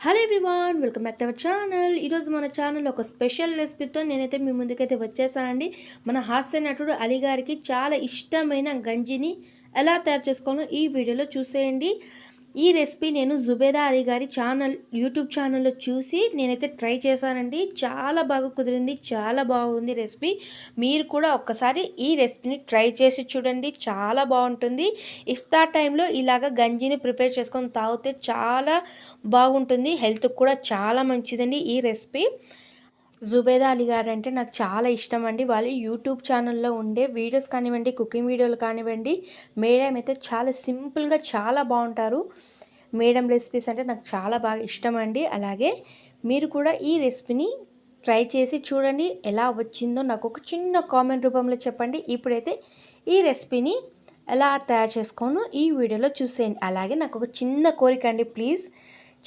Hello everyone welcome back to our channel ఈరోజు మన channel ఒక స్పెషల్ రెసిపీతో నేనైతే మీ ముందుకైతే వచ్చేసానండి. మన హాస్య నటుడు అలీ గారికి చాలా ఇష్టమైన గంజిని ఎలా తయారు చేసుకోవాలో ఈ వీడియోలో చూసేయండి. ఈ రెసిపీ నేను జుబేదా అలీ గారి ఛానల్ యూట్యూబ్ ఛానల్లో చూసి నేనైతే ట్రై చేశానండి. చాలా బాగా కుదిరింది చాలా బాగుంది రెసిపీ. మీరు కూడా ఒక్కసారి ఈ రెసిపీని ట్రై చేసి చూడండి చాలా బాగుంటుంది. ఇఫ్తార్ టైంలో ఇలాగ గంజిని ప్రిపేర్ చేసుకొని తాగితే చాలా బాగుంటుంది హెల్త్కి కూడా చాలా మంచిదండి ఈ రెసిపీ. జుబేదా అలీ గారు అంటే నాకు చాలా ఇష్టం అండి వాళ్ళ యూట్యూబ్ ఛానల్లో ఉండే వీడియోస్ కానివ్వండి కుకింగ్ వీడియోలు కానివ్వండి మేడం అయితే చాలా సింపుల్గా చాలా బాగుంటారు. మేడం రెసిపీస్ అంటే నాకు చాలా బాగా ఇష్టం అండి అలాగే మీరు కూడా ఈ రెసిపీని ట్రై చేసి చూడండి ఎలా వచ్చిందో నాకు ఒక చిన్న కామెంట్ రూపంలో చెప్పండి. ఇప్పుడైతే ఈ రెసిపీని ఎలా తయారు చేసుకోను ఈ వీడియోలో చూసేయండి. అలాగే నాకు ఒక చిన్న కోరిక అండి ప్లీజ్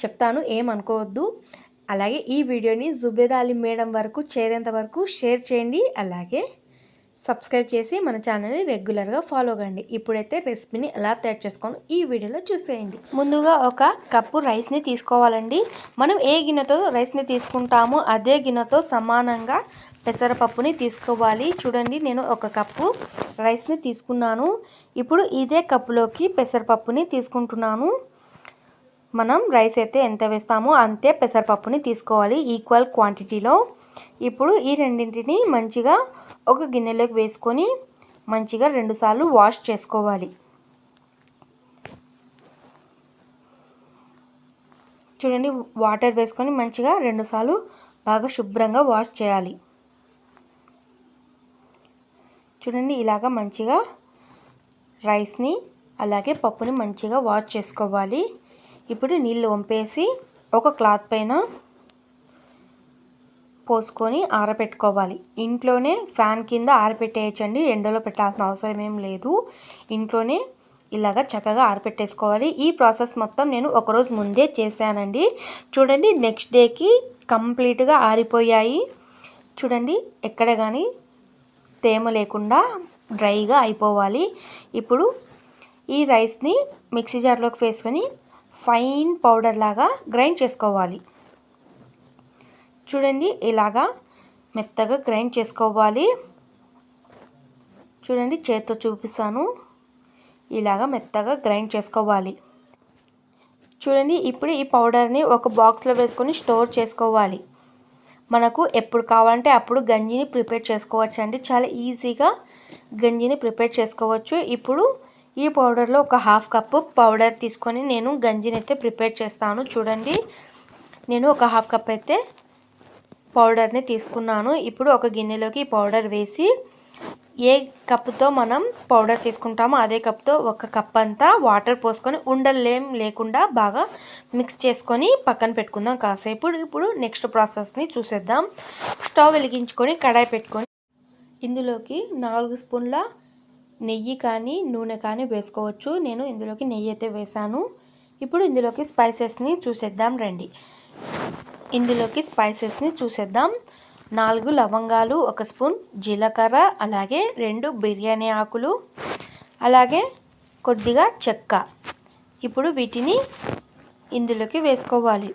చెప్తాను ఏమనుకోవద్దు. అలాగే ఈ వీడియోని జుబేదాలి మేడం వరకు చేరేంత వరకు షేర్ చేయండి. అలాగే సబ్స్క్రైబ్ చేసి మన ఛానల్ని రెగ్యులర్గా ఫాలో కండి ఇప్పుడైతే రెసిపీని ఎలా తయారు చేసుకోను ఈ వీడియోలో చూసేయండి. ముందుగా ఒక కప్పు రైస్ని తీసుకోవాలండి. మనం ఏ గిన్నెతో రైస్ని తీసుకుంటామో అదే గిన్నెతో సమానంగా పెసరపప్పుని తీసుకోవాలి. చూడండి నేను ఒక కప్పు రైస్ని తీసుకున్నాను. ఇప్పుడు ఇదే కప్పులోకి పెసరపప్పుని తీసుకుంటున్నాను. మనం రైస్ అయితే ఎంత వేస్తామో అంతే పెసరపప్పుని తీసుకోవాలి ఈక్వల్ క్వాంటిటీలో. ఇప్పుడు ఈ రెండింటిని మంచిగా ఒక గిన్నెలోకి వేసుకొని మంచిగా రెండుసార్లు వాష్ చేసుకోవాలి. చూడండి వాటర్ వేసుకొని మంచిగా రెండుసార్లు బాగా శుభ్రంగా వాష్ చేయాలి. చూడండి ఇలాగా మంచిగా రైస్ని అలాగే పప్పుని మంచిగా వాష్ చేసుకోవాలి. ఇప్పుడు నీళ్ళు వంపేసి ఒక క్లాత్ పైన పోసుకొని ఆరబెట్టుకోవాలి ఇంట్లోనే ఫ్యాన్ కింద ఆరబెట్టేయచ్చండి ఎండలో పెట్టాల్సిన అవసరం ఏం లేదు. ఇంట్లోనే ఇలాగ చక్కగా ఆరబెట్టేసుకోవాలి ఈ ప్రాసెస్ మొత్తం నేను ఒకరోజు ముందే చేశానండి. చూడండి నెక్స్ట్ డేకి కంప్లీట్గా ఆరిపోయాయి. చూడండి ఎక్కడ కానీ తేమ లేకుండా డ్రైగా అయిపోవాలి. ఇప్పుడు ఈ రైస్ని మిక్సీ జార్లోకి వేసుకొని ఫైన్ పౌడర్ లాగా గ్రైండ్ చేసుకోవాలి. చూడండి ఇలాగా మెత్తగా గ్రైండ్ చేసుకోవాలి. చూడండి చేత్తో చూపిస్తాను. ఇలాగా మెత్తగా గ్రైండ్ చేసుకోవాలి. చూడండి ఇప్పుడు ఈ పౌడర్ని ఒక బాక్స్లో వేసుకొని స్టోర్ చేసుకోవాలి. మనకు ఎప్పుడు కావాలంటే అప్పుడు గంజిని ప్రిపేర్ చేసుకోవచ్చు అండి చాలా ఈజీగా గంజిని ప్రిపేర్ చేసుకోవచ్చు. ఇప్పుడు ఈ పౌడర్లో ఒక హాఫ్ కప్పు పౌడర్ తీసుకొని నేను గంజిని అయితే ప్రిపేర్ చేస్తాను. చూడండి. నేను ఒక హాఫ్ కప్ అయితే పౌడర్ని తీసుకున్నాను. ఇప్పుడు ఒక గిన్నెలోకి పౌడర్ వేసి ఏ కప్పుతో మనం పౌడర్ తీసుకుంటామో అదే కప్తో ఒక కప్ అంతా వాటర్ పోసుకొని ఉండలేం లేకుండా బాగా మిక్స్ చేసుకొని పక్కన పెట్టుకుందాం కాసేపు. ఇప్పుడు నెక్స్ట్ ప్రాసెస్ని చూసేద్దాం. స్టవ్ వెలిగించుకొని కడాయి పెట్టుకొని ఇందులోకి నాలుగు స్పూన్ల నెయ్యి కానీ నూనె కానీ వేసుకోవచ్చు. నేను ఇందులోకి నెయ్యి అయితే వేసాను ఇప్పుడు ఇందులోకి స్పైసెస్ని చూసేద్దాం రండి. ఇందులోకి స్పైసెస్ని చూసేద్దాం. నాలుగు లవంగాలు ఒక స్పూన్ జీలకర్ర అలాగే రెండు బిర్యానీ ఆకులు అలాగే కొద్దిగా చెక్క. ఇప్పుడు వీటిని ఇందులోకి వేసుకోవాలి.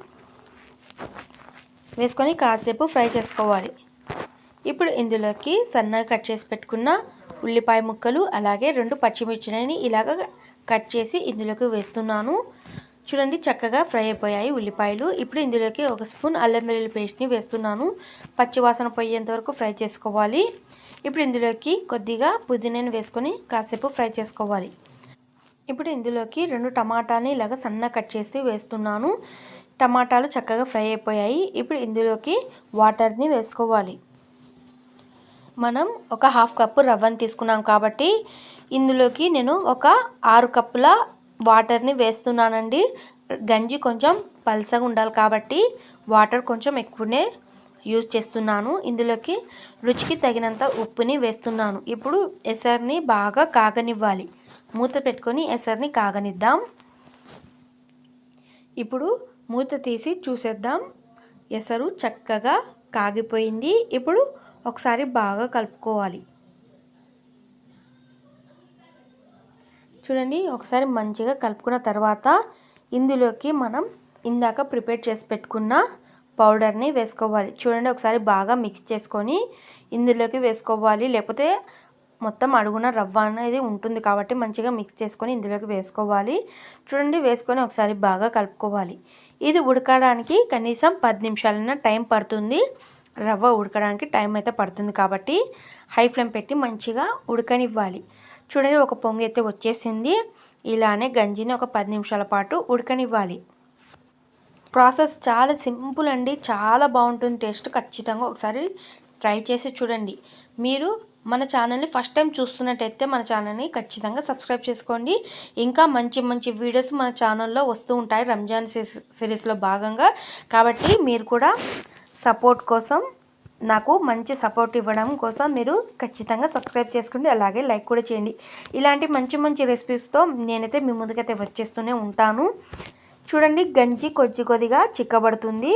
వేసుకొని కాసేపు ఫ్రై చేసుకోవాలి. ఇప్పుడు ఇందులోకి సన్నగా కట్ చేసి పెట్టుకున్న ఉల్లిపాయ ముక్కలు అలాగే రెండు పచ్చిమిర్చిని ఇలాగ కట్ చేసి ఇందులోకి వేస్తున్నాను. చూడండి చక్కగా ఫ్రై అయిపోయాయి ఉల్లిపాయలు. ఇప్పుడు ఇందులోకి ఒక స్పూన్ అల్లం వెల్లుల్లి పేస్ట్ని వేస్తున్నాను. పచ్చివాసన పోయేంత వరకు ఫ్రై చేసుకోవాలి. ఇప్పుడు ఇందులోకి కొద్దిగా పుదీనాను వేసుకొని కాసేపు ఫ్రై చేసుకోవాలి. ఇప్పుడు ఇందులోకి రెండు టమాటాని ఇలాగ సన్న కట్ చేసి వేస్తున్నాను. టమాటాలు చక్కగా ఫ్రై అయిపోయాయి. ఇప్పుడు ఇందులోకి వాటర్ని వేసుకోవాలి. మనం ఒక హాఫ్ కప్పు రవ్వని తీసుకున్నాం కాబట్టి ఇందులోకి నేను ఒక ఆరు కప్పుల వాటర్ని వేస్తున్నానండి. గంజి కొంచెం పల్సగా ఉండాలి కాబట్టి వాటర్ కొంచెం ఎక్కువనే యూజ్ చేస్తున్నాను. ఇందులోకి రుచికి తగినంత ఉప్పుని వేస్తున్నాను. ఇప్పుడు ఎసర్ని బాగా కాగనివ్వాలి. మూత పెట్టుకొని ఎసర్ని కాగనిద్దాం. ఇప్పుడు మూత తీసి చూసేద్దాం. ఎసరు చక్కగా కాగిపోయింది. ఇప్పుడు ఒకసారి బాగా కలుపుకోవాలి. చూడండి ఒకసారి మంచిగా కలుపుకున్న తర్వాత ఇందులోకి మనం ఇందాక ప్రిపేర్ చేసి పెట్టుకున్న పౌడర్ని వేసుకోవాలి. చూడండి ఒకసారి బాగా మిక్స్ చేసుకొని ఇందులోకి వేసుకోవాలి. లేకపోతే మొత్తం అడుగున రవ్వ అనేది ఉంటుంది కాబట్టి మంచిగా మిక్స్ చేసుకొని ఇందులోకి వేసుకోవాలి. చూడండి వేసుకొని ఒకసారి బాగా కలుపుకోవాలి. ఇది ఉడకడానికి కనీసం పది నిమిషాలైనా టైం పడుతుంది. రవ్వ ఉడకడానికి టైం అయితే పడుతుంది కాబట్టి హై ఫ్లేమ్ పెట్టి మంచిగా ఉడకనివ్వాలి. చూడండి ఒక పొంగు అయితే వచ్చేసింది. ఇలానే గంజిని ఒక పది నిమిషాల పాటు ఉడకనివ్వాలి. ప్రాసెస్ చాలా సింపుల్ అండి. చాలా బాగుంటుంది. టేస్ట్ ఖచ్చితంగా ఒకసారి ట్రై చేసి చూడండి. మీరు మన ఛానల్ని ఫస్ట్ టైం చూస్తున్నట్టయితే మన ఛానల్ని ఖచ్చితంగా సబ్స్క్రైబ్ చేసుకోండి. ఇంకా మంచి మంచి వీడియోస్ మన ఛానల్లో వస్తూ ఉంటాయి. రంజాన్ సిరీస్లో భాగంగా. కాబట్టి మీరు కూడా సపోర్ట్ కోసం నాకు మంచి సపోర్ట్ ఇవ్వడం కోసం మీరు ఖచ్చితంగా సబ్స్క్రైబ్ చేసుకోండి అలాగే లైక్ కూడా చేయండి. ఇలాంటి మంచి మంచి రెసిపీస్తో నేనైతే మీ ముందుకైతే వచ్చేస్తూనే ఉంటాను. చూడండి గంజి కొద్ది కొద్దిగా చిక్కబడుతుంది.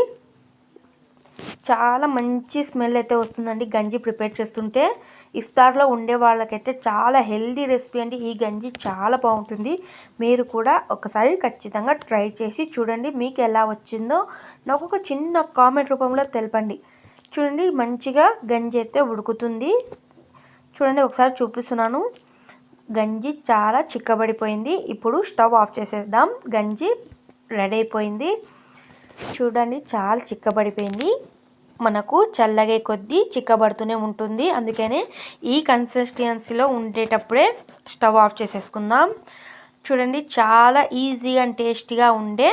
చాలా మంచి స్మెల్ అయితే వస్తుందండి. గంజి ప్రిపేర్ చేస్తుంటే ఇఫ్తార్లో ఉండే వాళ్ళకైతే చాలా హెల్దీ రెసిపీ అండి. ఈ గంజి చాలా బాగుంటుంది. మీరు కూడా ఒకసారి ఖచ్చితంగా ట్రై చేసి చూడండి. మీకు ఎలా వచ్చిందో నాకు ఒక చిన్న కామెంట్ రూపంలో తెలపండి. చూడండి మంచిగా గంజి అయితే ఉడుకుతుంది. చూడండి ఒకసారి చూపిస్తున్నాను. గంజి చాలా చిక్కబడిపోయింది. ఇప్పుడు స్టవ్ ఆఫ్ చేసేద్దాం. గంజి రెడీ అయిపోయింది. చూడండి చాలా చిక్కబడిపోయింది. మనకు చల్లగే కొద్దీ చిక్కబడుతూనే ఉంటుంది. అందుకనే ఈ కన్సిస్టెన్సీలో ఉండేటప్పుడే స్టవ్ ఆఫ్ చేసేసుకుందాం. చూడండి చాలా ఈజీ అండ్ టేస్టీగా ఉండే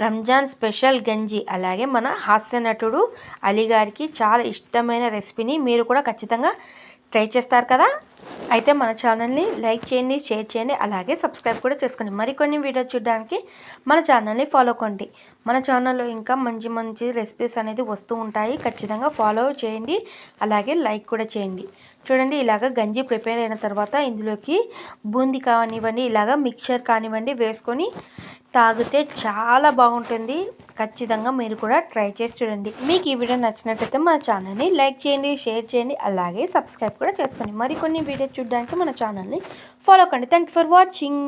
రంజాన్ స్పెషల్ గంజి అలాగే మన హాస్య నటుడు అలీగారికి చాలా ఇష్టమైన రెసిపీని మీరు కూడా ఖచ్చితంగా ట్రై చేస్తారు కదా? అయితే మన ఛానల్ని లైక్ చేయండి షేర్ చేయండి అలాగే సబ్స్క్రైబ్ కూడా చేసుకోండి. మరికొన్ని వీడియోస్ చూడడానికి మన ఛానల్ని ఫాలో కండి మన ఛానల్లో ఇంకా మంచి మంచి రెసిపీస్ అనేది వస్తూ ఉంటాయి. ఖచ్చితంగా ఫాలో చేయండి అలాగే లైక్ కూడా చేయండి. చూడండి ఇలాగ గంజి ప్రిపేర్ అయిన తర్వాత ఇందులోకి బూంది కానివ్వండి ఇలాగ మిక్చర్ కానివ్వండి వేసుకొని తాగితే చాలా బాగుంటుంది. ఖచ్చితంగా మీరు కూడా ట్రై చేసి చూడండి. మీకు ఈ వీడియో నచ్చినట్లయితే మన ఛానల్ని లైక్ చేయండి షేర్ చేయండి అలాగే సబ్స్క్రైబ్ కూడా చేసుకోండి. మరికొన్ని వీడియోస్ చూడడానికి మన ఛానల్ని ఫాలో కండి. Thank for watching